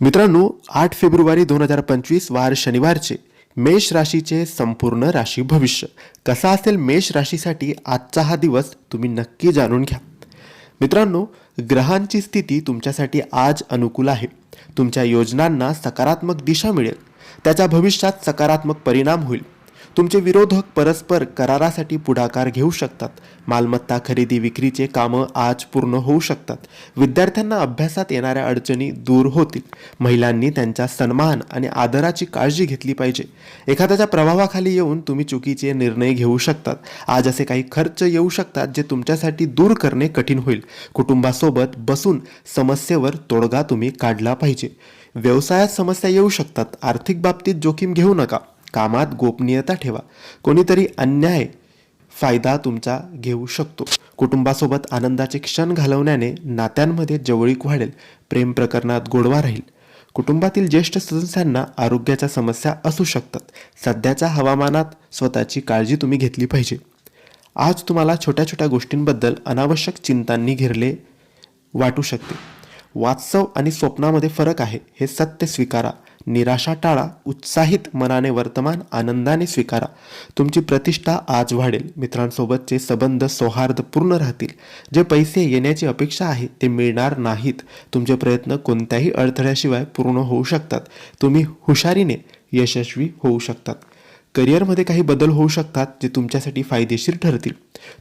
मित्रांनो आठ फेब्रुवारी दोन हजार पंचवीस वार शनिवारचे. मेष राशीचे संपूर्ण राशी भविष्य. कसा असेल मेष राशीसाठी आजचा हा दिवस तुम्ही नक्की जाणून घ्या. मित्रांनो ग्रहांची स्थिती तुमच्यासाठी आज अनुकूल आहे. तुमच्या योजनांना सकारात्मक दिशा मिळेल. त्याचा भविष्यात सकारात्मक परिणाम होईल. तुमचे विरोधक परस्पर करारासाठी पुढाकार घेऊ शकतात. मालमत्ता खरेदी विक्रीचे कामं आज पूर्ण होऊ शकतात. विद्यार्थ्यांना अभ्यासात येणाऱ्या अडचणी दूर होतील. महिलांनी त्यांचा सन्मान आणि आदराची काळजी घेतली पाहिजे. एखाद्याच्या प्रभावाखाली येऊन तुम्ही चुकीचे निर्णय घेऊ शकतात. आज असे काही खर्च येऊ शकतात जे तुमच्यासाठी दूर करणे कठीण होईल. कुटुंबासोबत बसून समस्येवर तोडगा तुम्ही काढला पाहिजे. व्यवसायात समस्या येऊ शकतात. आर्थिक बाबतीत जोखीम घेऊ नका. कामात गोपनीयता ठेवा. कोणीतरी अन्याय फायदा तुमचा घेऊ शकतो. कुटुंबासोबत आनंदाचे क्षण घालवण्याने नात्यांमध्ये जवळीक वाढेल प्रेम प्रकरणात गोडवा राहील. कुटुंबातील ज्येष्ठ सदस्यांना आरोग्याच्या समस्या असू शकतात. सध्याच्या हवामानात स्वतःची काळजी तुम्ही घेतली पाहिजे. आज तुम्हाला छोट्या छोट्या गोष्टींबद्दल अनावश्यक चिंतांनी घेरले वाटू शकते. वास्तव आणि स्वप्नामध्ये फरक आहे हे सत्य स्वीकारा. निराशा टाळा उत्साहित मनाने वर्तमान आनंदाने स्वीकारा. तुमची प्रतिष्ठा आज वाढेल. मित्रांसोबतचे संबंध सौहार्दपूर्ण राहतील. जे पैसे येण्याची अपेक्षा आहे ते मिळणार नाहीत. तुमचे प्रयत्न कोणत्याही अडथळ्याशिवाय पूर्ण होऊ शकतात. तुम्ही हुशारीने यशस्वी होऊ शकतात. करिअरमध्ये काही बदल होऊ शकतात जे तुमच्यासाठी फायदेशीर ठरतील.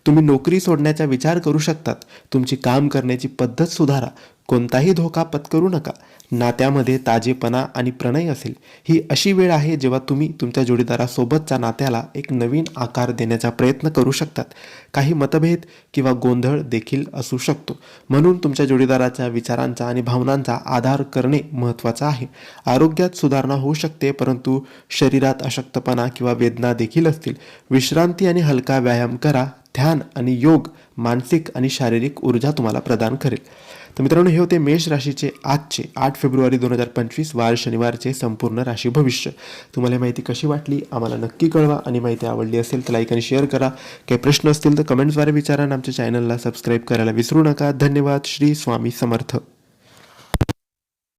तुम्ही नोकरी सोडण्याचा विचार करू शकतात. तुमची काम करण्याची पद्धत सुधारा. कोणताही धोका पत्करू नका. नात्यामध्ये ताजेपणा आणि प्रणय असेल. ही अशी वेळ आहे जेव्हा तुम्ही तुमच्या जोडीदारासोबतच्या नात्याला एक नवीन आकार देण्याचा प्रयत्न करू शकतात. काही मतभेद किंवा गोंधळ देखील असू शकतो. म्हणून तुमच्या जोडीदाराच्या विचारांचा आणि भावनांचा आधार करणे महत्त्वाचं आहे. आरोग्यात सुधारणा होऊ शकते परंतु शरीरात अशक्तपणा किंवा वेदना देखील असतील. विश्रांती आणि हलका व्यायाम करा. ध्यान आणि योग मानसिक आणि शारीरिक ऊर्जा तुम्हाला प्रदान करेल. तर मित्रांनो हे होते मेष राशीचे आजचे आठ फेब्रुवारी दोन हजार पंचवीस वार शनिवारचे संपूर्ण राशी भविष्य. तुम्हाला माहिती कशी वाटली? आम्हाला नक्की कळवा. आणि माहिती आवडली असेल तर लाईक आणि शेअर करा. काही प्रश्न असतील तर कमेंट्सद्वारे विचारा आणि आमच्या चॅनलला सबस्क्राईब करायला विसरू नका. धन्यवाद. श्री स्वामी समर्थ.